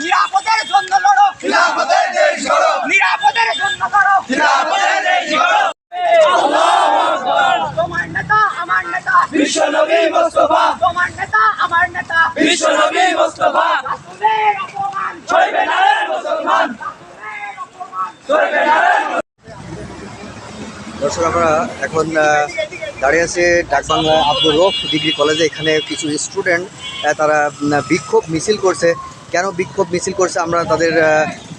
নিরাপদের জন্য লড়ো। খিলাফতের দেশ গড়ো। নিরাপদের জন্য লড়ো। খিলাফতের দেশ গড়ো। তোমার নেতা আমার নেতা। বিশ্বনবী মুস্তাফা। তোমার নেতা আমার নেতা। বিশ্বনবী মুস্তাফা। রাসূলের চলবে না মুসলমান। চলবে না দর্শক আমরা এখন দাঁড়িয়ে আছি ডাকবাংলা আব্দুর রফ ডিগ্রি কলেজে। এখানে কিছু স্টুডেন্ট তারা বিক্ষোভ মিছিল করছে। কেন বিক্ষোভ মিছিল করছে আমরা তাদের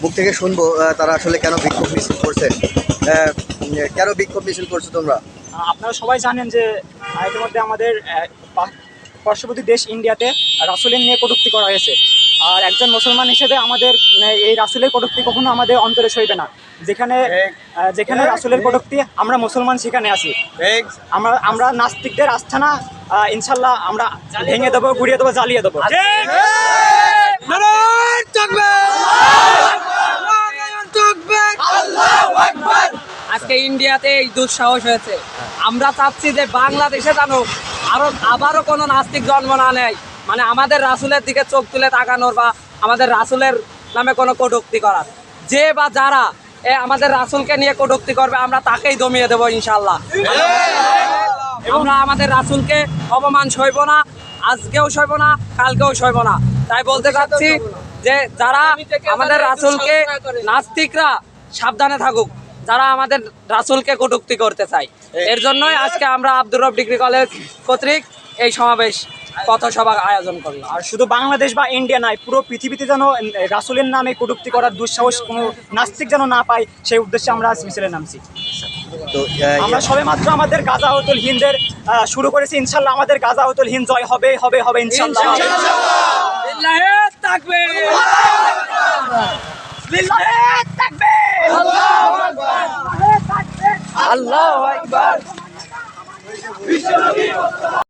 মুখ থেকে শুনব তারা আসলে কেন বিক্ষোভ মিছিল করছে? কেন বিক্ষোভ মিছিল করছ তোমরা? আপনারা সবাই জানেন যে ইতিমধ্যে আমাদের পার্শ্ববর্তী দেশ ইন্ডিয়াতে রাসুলের নিয়ে কটূক্তি করা হয়েছে। আর একজন মুসলমান হিসেবে আমাদের এই রাসুলের কটুক্তি কখনো আমাদের অন্তরে সইবে না। যেখানে যেখানে রাসুলের কটূক্তি আমরা মুসলমান সেখানে আছি। আমরা আমরা নাস্তিকদের আস্থানা ইনশাল্লাহ আমরা ভেঙে দেবো ঘুরিয়ে দেবো জ্বালিয়ে দেবো। আজকে ইন্ডিয়াতে এই দুঃসাহস হয়েছে। আমরা চাচ্ছি যে বাংলাদেশে যেন আরও আবারও কোনো নাস্তিক জন্ম না নেয়। মানে আমাদের রাসুলের দিকে চোখ তুলে তাকানোর বা আমাদের রাসুলের নামে কোনো কটুক্তি করার। যে বা যারা এ আমাদের রাসুলকে নিয়ে কটুক্তি করবে আমরা তাকেই দমিয়ে দেবো ইনশাল্লাহ। আমরা আমাদের রাসুলকে অপমান সইব না আজকেও সইব না কালকেও সইব না। তাই বলতে চাচ্ছি যে যারা আমাদের রাসুলকে নাস্তিকরা সাবধানে থাকুক যারা আমাদের রাসুলকে কটুক্তি করতে চায়। এর জন্যই আজকে আমরা আব্দুর রব ডিগ্রি কলেজ কর্তৃক এই সমাবেশ পথসভা আয়োজন করলাম আর শুধু বাংলাদেশ বা ইন্ডিয়া নয় পুরো পৃথিবীতে যেন রাসুলের নামে কটুক্তি করার দুঃসাহস কোনো নাস্তিক যেন না পায় সেই উদ্দেশ্যে আমরা আজ মিছিলে নামছি। তো আমরা সবে মাত্র আমাদের গাজাউতুল হিন্দের শুরু করেছি, ইনশাল্লাহ আমাদের গাজাউতুল হিন্দ জয় হবে হবে হবে, ইনশাল্লাহ। আল্লাহু